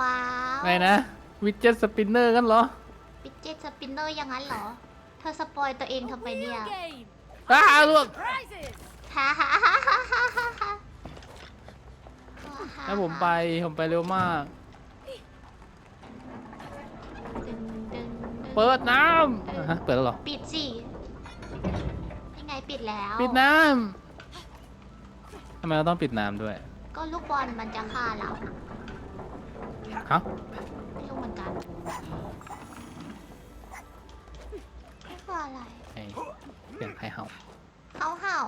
ว้าวไงนะวิดเจ็ตสปินเนอร์กันเหรอปิดเจ็ตสปินเนอร์อย่างนั้นเหรอ เธอสปอยตัวเองทำไมเนี่ย New game. อ้าลวก Prizes. ฮ่าฮ่าฮ่าฮ่าฮ่าฮ่าฮ่าถ้าผมไปผมไปเร็วมาก ดึงดึงดึงเปิดน้ำอะฮะเปิดแล้วเหรอ ปิดสิยังไงปิดแล้วปิดน้ำทำไมเราต้องปิดน้ำด้วย ก็ลูกบอลมันจะฆ่าเรา เอ้าไม่รู้เหมือนกันไม่คืออะไร ไอ้เสียงใครเห่าเขาเห่า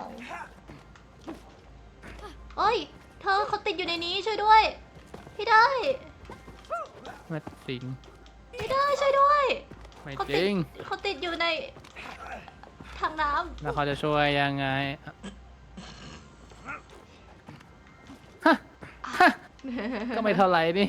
เอ้ย เธอเขาติดอยู่ในนี้ช่วยด้วย พี่ได้ไม่จริง พี่ได้ช่วยด้วย ไม่เขาจติริดง เขาติดอยู่ในถังน้แล้วเขาจะช่วยยังไงอะฮะฮะำ ก็ไม่เท่าไหร่นี่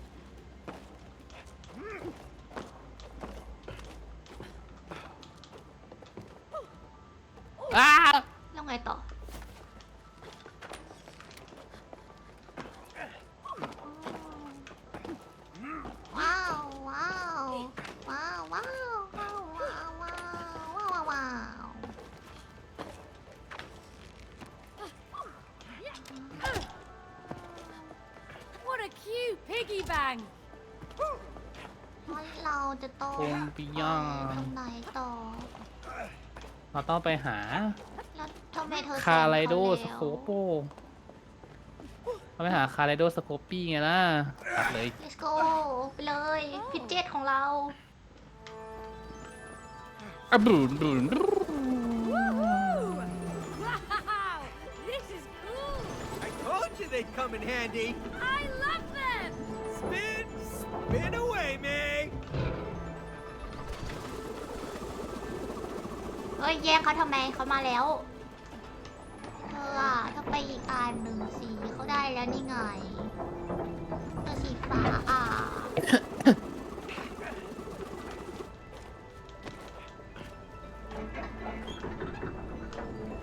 cute piggy bank. งั้นเราจะต้องคงปิย่างไปทางไหนต่อ เราต้องไปหาแล้วทำไมเธอคาไรโดแซสงโคเขาโปเราไปหาคาไรโดสโคปปี้ไงล่ะตัดเลยแล้ว let's go ไปเลยพิเจตของเรา อะบรูนบรูน Wow. This is cool. I told you they'd come in handy. I love them. Spin, spin away, Meg. เฮ้ยแย่งเขาทำไมเขามาแล้วเธออะถ้าไปอีกอันหนึ่งสีเขาได้แล้วนี่ไงเธอสีฟ้าอะ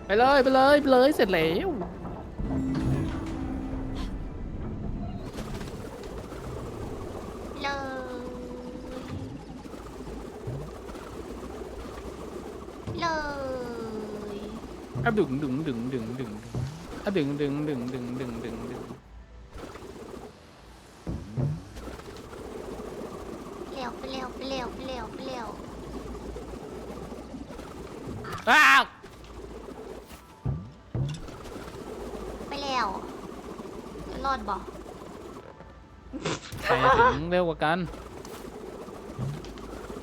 ไปเลยไปเลยไปเลยเสร็จแล้ว เลย เลย อะ ดึงดึงดึงดึงดึงอะดึงดึงดึงดึงดึงดึงดึงเร็วไปเร็วไปเร็วไปเร็วไปเร็วอ้าวไปเร็วรอดบ่ใครถึงเร็วกว่ากัน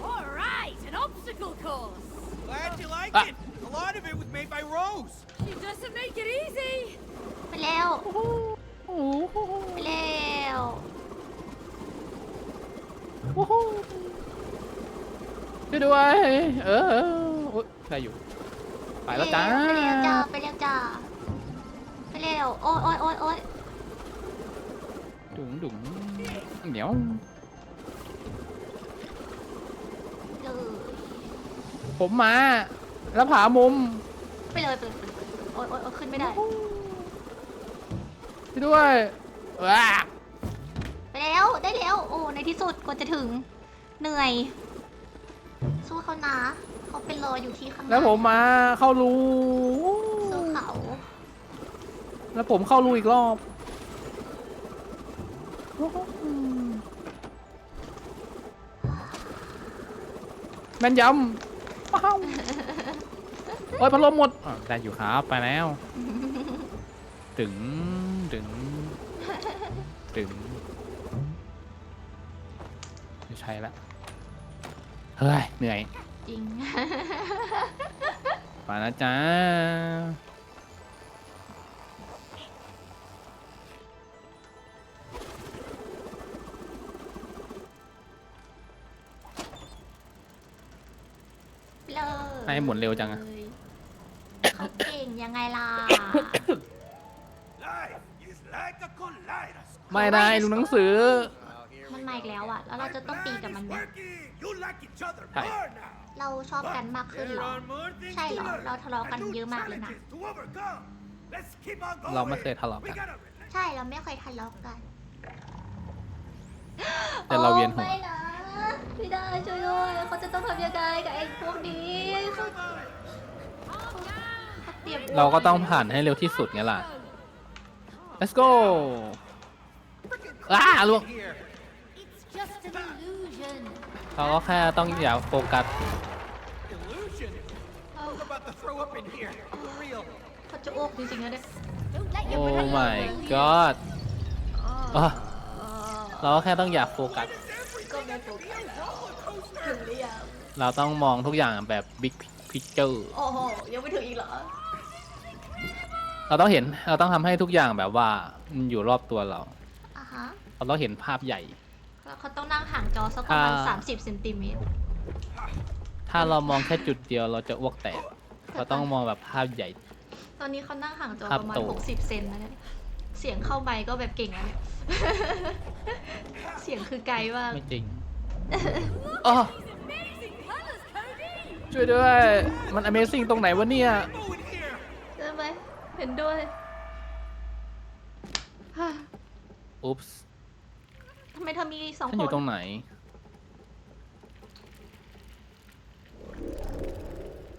All right, an obstacle course. Glad you like it. A lot of it was made by Rose. She doesn't make it easy. ไปเร็วโอ้โหไปเร็วโอ้โหช่วยด้วย เออเอออุ๊ยได้อยู่ ไปแล้วจ้า ไปเร็วจ้าไปเร็วจ้าไปเร็วโอ้ยโอ้ยโอ้ยโอ้ยดุ๋งดุ๋งเดี๋ยว เลยผมมา แล้วผามุมไปเลยไปเลยไปเลยโอ้ยโอ้ยโอ้ยขึ้นไม่ได้ ช่วยด้วยว้าไปแล้วได้แล้วโอ้ในที่สุดกว่าจะถึงเหนื่อย สู้เขานะเขาเป็นรออยู่ที่ข้างหน้าแล้วผมมาเข้ารูสู้เขาแล้วผมเข้ารูอีกรอบแม่นยำว้าว โอ้ยพัดลมหมดอะได้อยู่ครับไปแล้วตึงตึงตึงไม่ใช่ละเฮ้ยเหนื่อย จริง ไปแล้วจ้าเลยให้หมุนเร็วจังอะ เขาเก่งยังไงล่ะ Life is like a kaleidoscope. ไม่ได้ดูหนังสือ Well, here มัน we มาอีกแล้วอะ แล้วเรา My จะต้องตี plan กับมัน is ไหม working. You like each other Hi. more now. เราชอบกันมากขึ้น There เหรอ are more things ใช่เหร to อ learn เราทะเลาะกัน and new เยอะมากเลยนะ challenges to overcome. Let's keep on going. เราไม่เคยทะเลาะกัน We gotta relax. ใช่ เราไม่เคยทะเลาะกันแต่เราเวียนหัว โอ้ไม่นะไม่ได้ช่วยด้วยเขาจะต้องทำยังไงกับไอ้พวกนี้เขา เขาเตรียมเราก็ต้องผ่านให้เร็วที่สุดไงล่ะ let's go อ้าล่วง Here. It's just an illusion เราก็แค่ต้องอย่าโฟกัส Illusion. I'm about to throw up in here. For real. เขาจะอ้วกจริงๆนะเนี่ย Don't let โอ้ your brain my overheat. god อ๋ออะเราก็แค่ต้องอย่าโฟกัสก็ไม่โฟกัสถึงหรือยังเราต้องมองทุกอย่างแบบ big picture โอ้โหยังไม่ถึงอีกเหรอ เราต้องเห็น เราต้องทำให้ทุกอย่างแบบว่ามันอยู่รอบตัวเรา อะฮะเราต้องเห็นภาพใหญ่ แล้วเขาต้องนั่งห่างจอสักประมาณอ่า สามสิบเซนติเมตรถ้าเรามองแค่จุดเดียวเราจะอ้วกแตกเราต้องมองแบบภาพใหญ่ ตอนนี้เขานั่งห่างจอครับประมาณโตหกสิบเซนนะเนี่ยเสียงเข้าไมค์ก็แบบเก่งแล้วเนี่ย เสียงคือไกลมาก ไม่จริงอ๋อ Amazing colours, Cody. ช่วยด้วย มัน Amazing ตรงไหนวะเนี่ย Go in เห็นด้วยฮ่าอุ๊ปส์ทำไมเธอมีสองฉันคอยู่นตรงไหน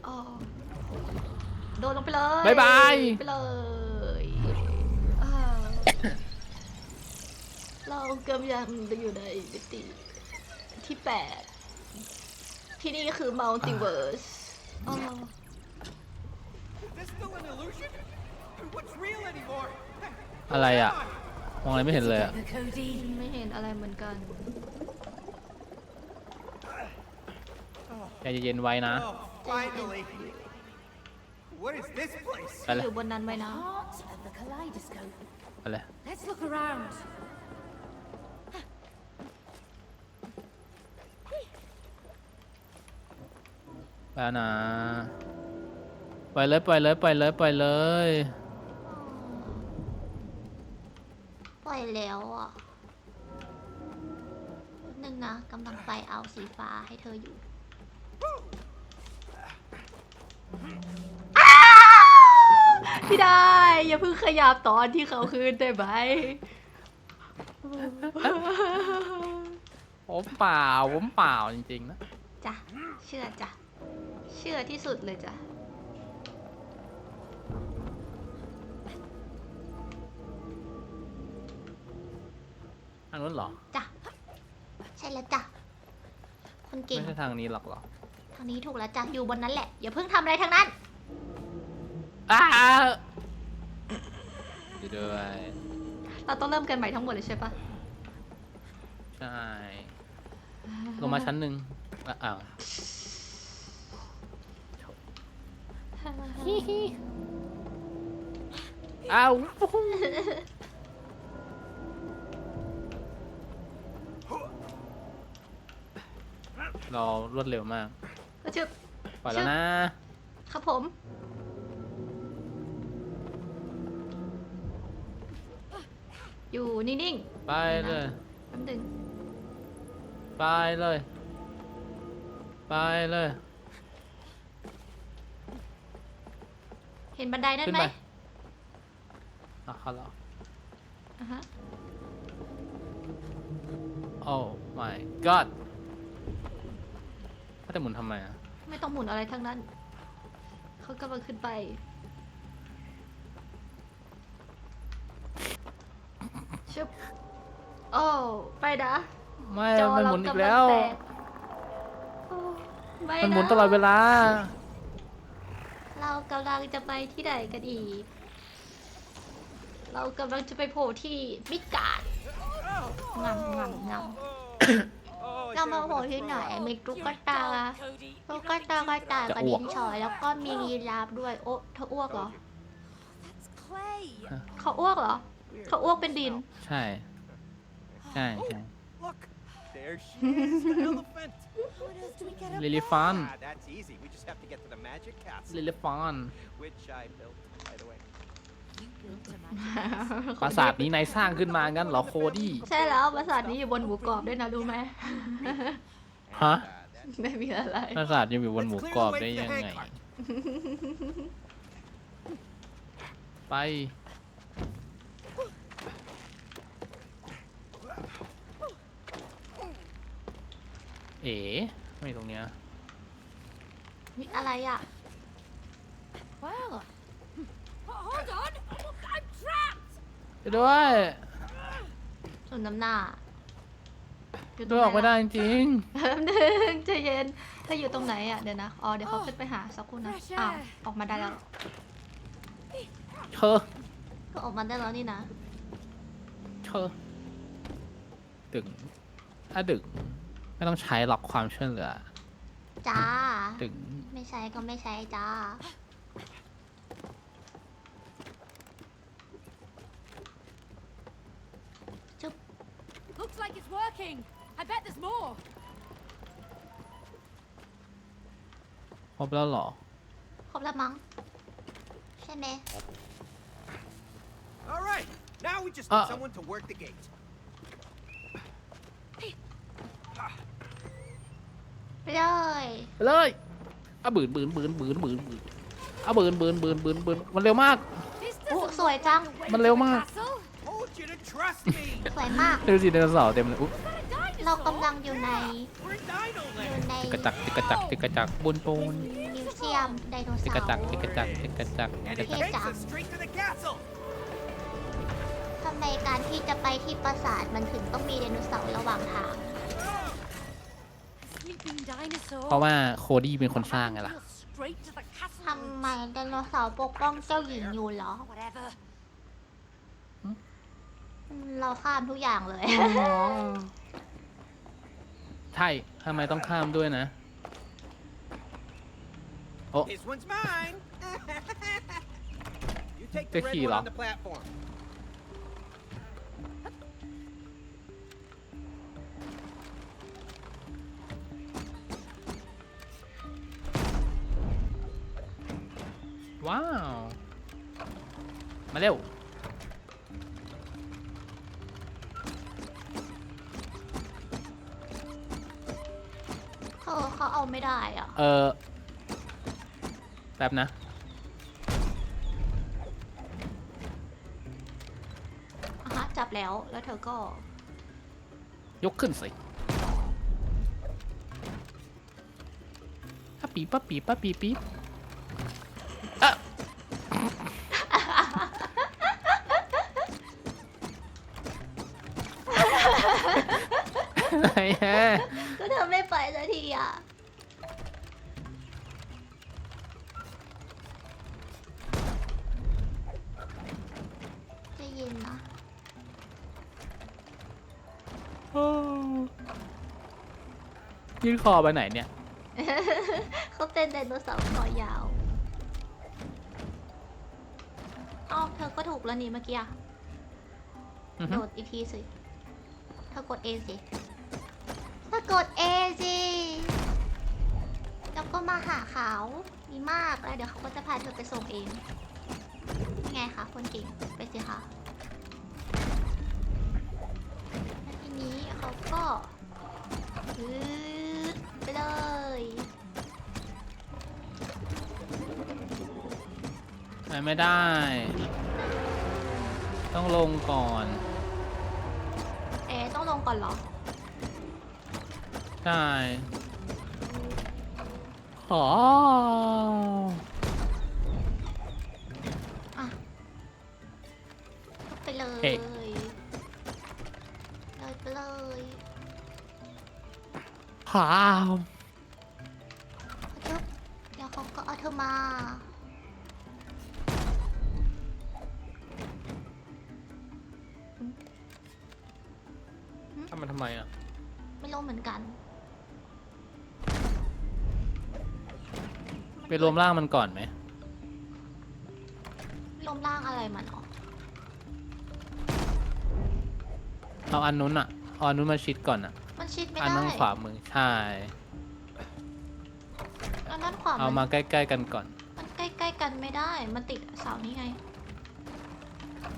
อ๋อโดนลงไปเลยบ๊ายบาย ไปเลยอ่าเรากำลังอยู่ในมิติที่แปด ที่นี่คือมัลติเวิร์สอ๋อ Is this still an illusion? What's real anymore? อะไรอะ มองอะไรไม่เห็นเลยอะ The Cody. ไม่เห็นอะไรเหมือนกัน ใจเย็นๆไว้นะ Oh, finally. What is this place? ไปเลยอยู่บนนั้นไว้นะ Part of the kaleidoscope. ไปเลย Let's look around. ไปแล้วนะ ไปเลยไปเลยไปเลยไปเลย ปล่อยแล้วอะแป๊บนึงนะกำลังไปเอาสีฟ้าให้เธออยู่อ้าวพี่ได้ อย่าเพิ่งขยับตอนที่เขาคืนได้ไหมผมเปล่าผมเปล่าจริงๆนะ จ้ะ เชื่อจ้ะ เชื่อที่สุดเลยจ้ะางนู้นเหรอ จ้ะใช่แล้วจ้ะคนเก่ง ไม่ใช่ทางนี้หรอกเหรอทางนี้ถูกแล้วจ้ะอยู่บนนั้นแหละอย่าเพิ่งทำอะไรทั้งนั้น อ้าอยู่ด้วยเราต้องเริ่มกันใหม่ทั้งหมดเลยใช่ปะใช่ลงมาชั้นหนึ่งอะอ้าวอ้าว เรารวดเร็วมากก็ชื่อปล่อยแล้วนะครับผม อยู่นิ่งไปเลยๆแป๊บนึงไปเลยไปเลยเห็นบันไดนั่นขึ้นไหมไปอะเข้าแล้ว อ่าฮะโอ้ my god ถ้าจะหมุนทำไมอะไม่ต้องหมุนอะไรทั้งนั้น เขากำลังขึ้นไป ชึบ โอ้ ไปนะไม่จอมันหเรามุนอีกกำลัแล้งว แตกโอ้ไม่มันหมุนนะตลอดเวลา เรากำลังจะไปที่ไหนกันอีก เรากำลังจะไปโผล่ที่มิดการ์ดงำงำงำ Oh, เรามาโผล่ที่ไหนมีตุ๊กตา Cody. ตุ๊กตากระต่ายจะกระอ้ดิวกนฉอยแล้วก็มียีราฟด้วย โอ๊ะเธออ้วกเหรอ That's clay. เขาอ้วกเหรอ เขาอ้วกเป็นดิน ใช่ ใช่ใช่ Look, there she is, the elephant. How on earth do we get up ลิลิฟัน Ah, that's easy. We just have to get to the magic castle, ลิลิฟัน which I built, by the way. You built a magic ปราสาทนี้นายสร้างขึ้นมางั้นเหรอโคดี้ ใช่แล้วปราสาทนี้อยู่บนหมูกรอบด้วยนะรู้ไหม ฮะ Uh, that's ไม่มีอะไร ปราสาทยังอยู่บนหมูกรอบได้ยังไง ไปโเอ๋ไม่ตรงเนี้ย มีอะไรอะ Well, Ho- hold on. I'm trapped. ช่วยด้วยส่วนน้ำหน้าอยู่ตรด้งวยไหนออกไม่ได้ล่ะจริงแป๊บนึงใจเย็นเธออยู่ตรงไหนอะเดี๋ยวนะอ๋อเดี๋ยวเขาขึ้นไปหาสักครู่นะ Fresh อ้าว air ออกมาได้แล้วเธอก็ออกมาได้แล้วนี่นะเธอดึงถ้าดึงไม่ต้องใช้หรอกความช่วยเหลือจ้า ดึงไม่ใช้ก็ไม่ใช้จ้า Looks like it's working. I bet there's more. ครบแล้วเหรอ ครบแล้วมั้งใช่ไหม All right. Now we just Uh. need someone to work the gate. ไปเลยไปเลยเอาบืนบืนบืนบืนบืนบืนเอาบืนบืนบืนบืนบืนมันเร็วมาก This โอ้ doesn't สวยจัง look like มันเร็วมาก castle. สวยมาก ดูสิไดโนเสาร์เต็มเลยอุ๊ย Is that a เรา dinosaur? กำลังอยู่ใน We're in Dino อยู่ Land. ในติกกระจักติกกระจักติกกระจักบุญปูนมิวเซียมไดโนติกเสากระจักร์ติกกระจักติกกระจัก And ติก it กระจัก takes us straight to the castle. ทำไมการที่จะไปที่ปราสาทมันถึงต้องมีไดโนเสาร์ระหว่างทาง Sleeping dinosaur. เพราะว่าโคดี้เป็นคนสร้างไงล่ะ Straight to the castle. ทำไมไดโนเสาร์ปกป้องเจ้าหญิงอยู่เหรอ Whatever. เราข้ามทุกอย่างเลย ใช่ทำไมต้องข้ามด้วยนะ This one's mine. you take The the red key one lock. on the platform. ว้าว มาเร็ว เขาเขาเอาไม่ได้อะ เออแป๊บนะ อะฮะจับแล้ว แล้วเธอก็ ยกขึ้นสิป้าปีป้าปีป้าปีปี๊บอะอะไรฮะก็เธอ ไม่ไปสักทีอะ จะยินนะยื่นคอไปไหนเนี่ย เขาเป็นไดโนเสาร์คอยาวอ้าวเธอก็ถูกแล้วนี่เมื่อกี้อะอือฮึ โดดอีกทีสิ เธอกด A สิเธอ กด A สิแล้วก็มาหาเขาดีมากแล้วเดี๋ยวเขาก็จะพาเธอไปส่งเองนี่ไงคะคนเก่งไปสิคะแล้วทีนี้เขาก็ยืดไปเลยไปไม่ได้ ต้องลงก่อน เอ๊ะต้องลงก่อนเหรอ ใช่ขออะไปเลยเอ๊ะเลยไปเลย ขาว รวมร่างมันก่อนไหมรวมร่างอะไรมันอ๋อเอาอันนู้นอะเอาอันนู้นมาชิดก่อนอะ มันชิดไม่อันได้นั้นขวามือใช่ อันนั้นขวาเอามาใกล้ๆกันก่อน มันใกล้ๆกันไม่ได้ มันติดเสานี้ไง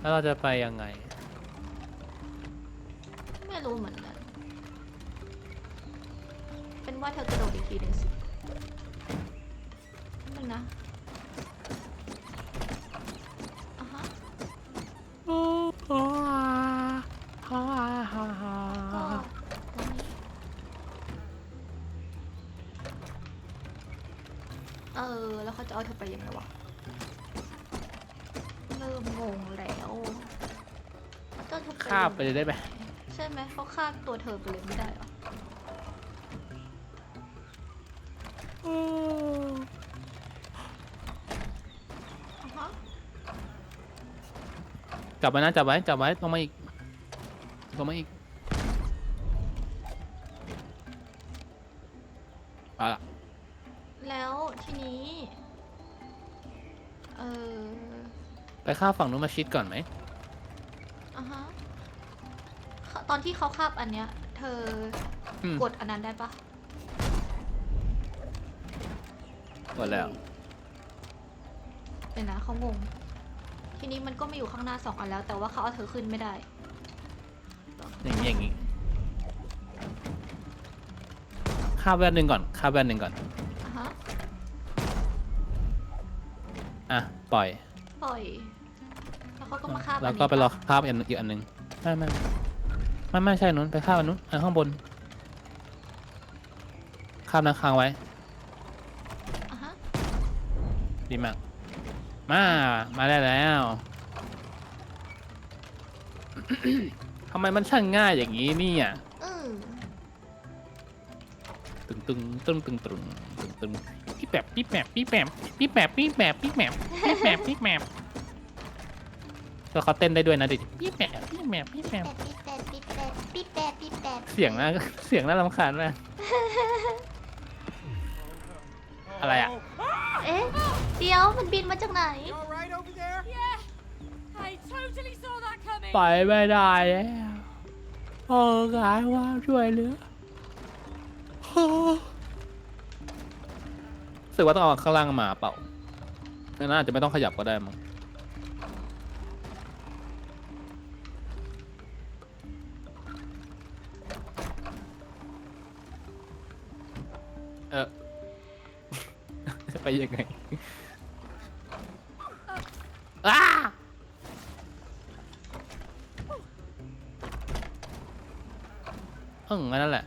แล้วเราจะไปยังไง ไม่รู้เหมือนกัน เป็นว่าเธอกระโดดอีกทีหนึ่งสิึงนะโอ้โหฮ่าฮ่าฮ่าเออ แล้วเขาจะเอาเธอไปยังไงวะ เริ่มงงแล้วเจ้าเธอไปข้าไปเลยได้ไหมใช่ไหมเขาฆ่าตัวเธอไปเลยไม่ได้เหรอ อืม จับไว้นะจับไว้จับไว้ลงมาอีกลงมาอีกเอาละแล้วทีนี้ เออไปข้ามฝั่งนู้นมาชิดก่อนไหมอะฮะเขาตอนที่เขาคาบอันเนี้ย เธออืมกดอันนั้นได้ปะกดแล้วเดี๋ยวนะเขางง ทีนี้มันก็มาอยู่ข้างหน้าสองอันแล้ว แต่ว่าเขาเอาเธอขึ้นไม่ได้ อย่างนี้อย่างนี้ข้ามแว่นหนึ่งก่อนข้ามแว่นหนึ่งก่อน อะฮะ อะ ปล่อย ปล่อย แล้วเขาก็มาคาบแล้วนก็นี้ไปรอปะข้ามอีกอันอีกอันหนึ่งไม่ไม่ไม่ไม่ใช่นู้นไปข้ามอันนู้นอันข้างบน ข้ามนะค้างไว้ อะฮะ ดีมาก มา มาได้แล้ว ทำไมมันช่างง่ายอย่างนี้เนี่ยเออตึงตึงตึงตึงตึงตึงตึงพี่แบบพี่แบบพี่แบบพี่แบบพี่แบบพี่แบบพี่แบบพี่แบบแล้วเขาเต้นได้ด้วยนะดิพี่แบบพี่แบบพี่แบบแปดปีแปดปีแปดปีแปดปีแปดเสียงน่าเสียงน่ารำคาญมากอะไรอะเอ๊ะ เดี๋ยวมันบินมาจากไหน You all right over there? Yeah, I totally saw that coming. ไปไม่ได้แล้วโอ้กายว่าช่วยเหลือรู้สึกว่าต้องเอาข้างล่างมาเปล่าน่าจะไม่ต้องขยับก็ได้มั้งเออจะไปยังไง งั้นนั่นแหละ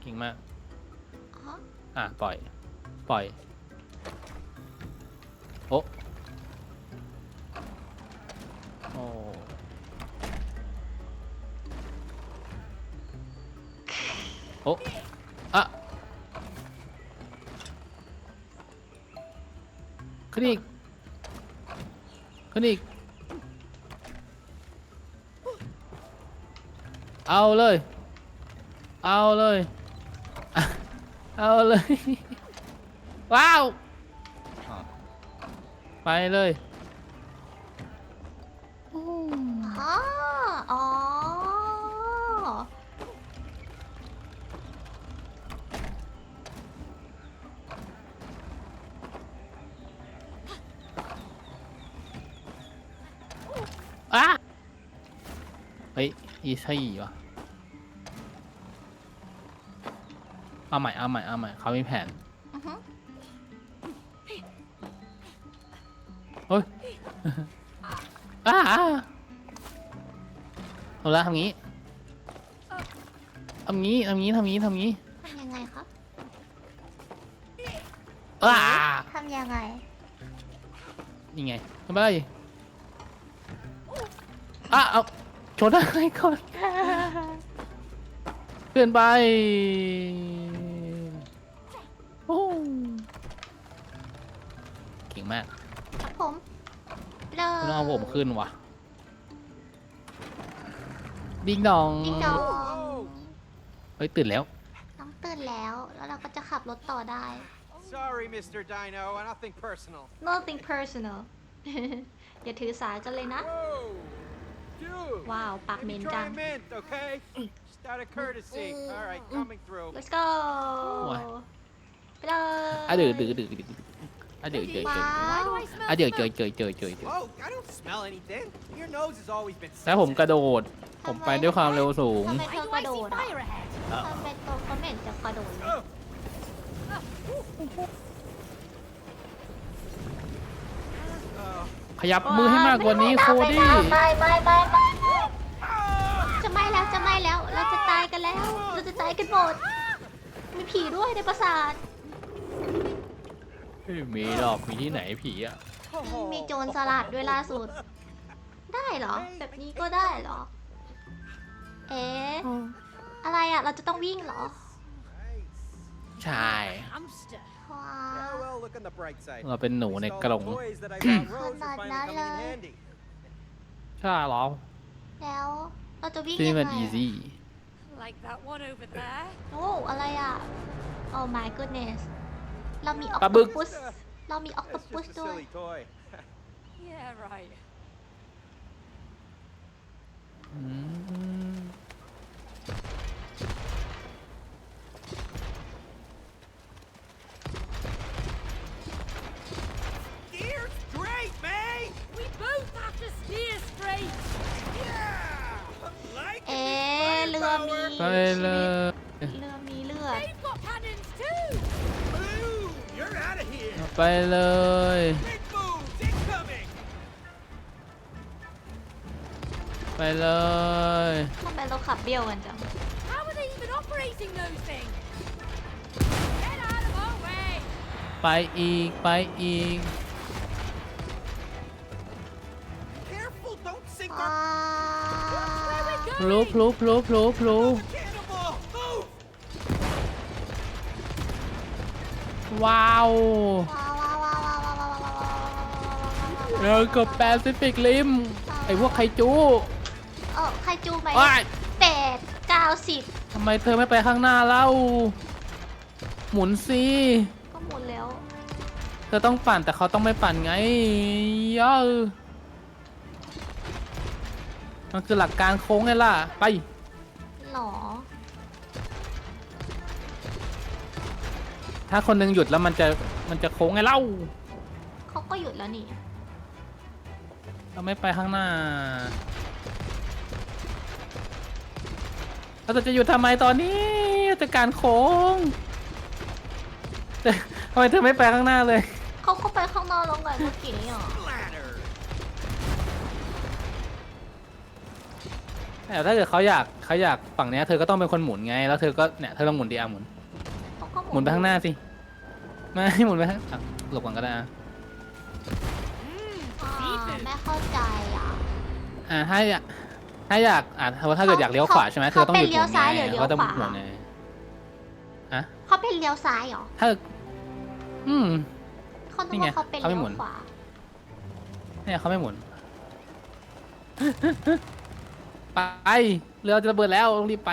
เก่งมาก อ๋ออะปล่อย ปล่อย โอ้โอ้โอ้อะขึ้นอีกขึ้นอีก เอาเลย เอาเลยอะเอาเลย ว้าว อะไปเลยอืมอ๋ออ๋ออะเฮ้ยอีใช่วะ เอาใหม่เอาใหม่เอาใหม่เขามีแผนอือฮึเฮ้ยอ้าเอาละทำงี้ทำงี้ทำงี้ทำงี้ทำงี้ทำยังไงครับอ้าทำยังไงนี่ไงทำไปอะเอาชนอะไรก่อนเกินไป มากครับผมเลไม่ยต้องเอาผมขึ้นว่ะดิงดองดิ้งดองเฮ้ยตื่นแล้ว น้องตื่นแล้ว แล้วเราก็จะขับรถต่อได้ Sorry, Mr. Dino. Nothing personal. nothing personal อย่าถือสากันเลยนะ Whoa! Dude! ว้าว ปาก Let เหม็ me นจั try ง a mint, okay? Just out of courtesy. All right, coming through. let's go ว้ายไปเลยอะเดือดเดือดเดือดอ่ะเดือดเดือดว้าเดือดว Why do I smell อะเดือด smoke? เดือดเดือดเดือดเดือดเดือด Whoa, I don't smell anything. Your nose has always been แล้วผมกระ sensitive. โดด ผมไปด้วยความเร็วสูง ทำไม Why เธอก do ระ I โด see ดอะ fire ahead? ทำไมตัวเขาเหม็นจะกระโดดเลย Ugh. ขยับมือให้มากกว่านี้โคดี้ ไม่ไม่ไม่ไม่จะไม่แล้วจะไม่แล้ว เราจะตายกันแล้ว เราจะตายกันหมด มีผีด้วยในปราสาท ไม่มีหรอกมีที่ไหนผีอะมีโจรสลัดด้วยล่าสุด ได้เหรอ แบบนี้ก็ได้เหรอ เอ๊ะอะไรอะ เราจะต้องวิ่งเหรอใช่ Hamster. ว้า Yeah, ว well, look on the bright side. เราเป็นหนูใน At least ก all ร the ง toys that I bought Rose are Not finally that coming in low. handy. ใช่เหรอแล้วเราจะวิ่งที่ยังไงมันอะ easy Like that one over there. โอ้อะไรอะ Oh my goodness เรามีออ ปลา ค บึ โต ก ปัสเรามีออคโต It's ปัส just a ด้วย silly toy. Yeah, right. อืม Steer straight, May! We both have to steer straight. Yeah! Like เอ๊ะเรือมี ไปเลย เ ไปเลย Big moves incoming! ไปเลยทำไมเราขับเบี้ยวกันจัง How are they even operating those things? Get out of our way. ไปอีกไปอีก Careful, don't sink ว้า Where ว we're พลุ going. พลุพลุพลุพลุ our cannonball! Move! ว้าว ว้า เรือเกับแปซิฟิกริมไอพวกไคจูเออใครจูไหมว้ายแปดเก้าสิบทำไมเธอไม่ไปข้างหน้าเล่า หมุนสิก็หมดแล้ว เธอต้องปั่นแต่เขาต้องไม่ปั่นไงย่อมันคือหลักการโค้งไงล่ะ ไป หรอ ถ้าคนหนึงหยุดแล้วมันจะมันจะโค้งไงเล่า เขาก็หยุดแล้วนี่ เราไม่ไปข้างหน้าเราจะหยุดทำไมตอนนี้จะการโค้งแต่ทำไมเธอไม่ไปข้างหน้าเลยเขาก็ไปข้างนอกแล้วไงเมื่อกี้อะ Splatter! แต่ถ้าเกิดเขาอยากเขาอยากฝั่งเนี้ยเธอก็ต้องเป็นคนหมุนไง แล้วเธอก็เนี่ยเธอลองหมุนดิอาหมุน เขาก็หมุนไปข้างหน้าสิไม่หมุนไปข้างอะหลบก่อนก็ได้อะ อ่าไม่เข้าใจอะ อ่าถ้าอยากถ้าอยากอะถ้าเกิดอยากเลี้ยวขวาใช่ไหมเธอต้องหยุดหมุนไงเขาต้องหมุนไงอะเขาเป็นเลี้ยวซ้ายเหรอถ้าอืมเขาคิดนี่ไงว่าเขาเป็นเขาไม่เลี้หมุยนวขวาเนี่ยเขาไม่หมุน ไปเรือจะระเบิดแล้วต้องรีบไป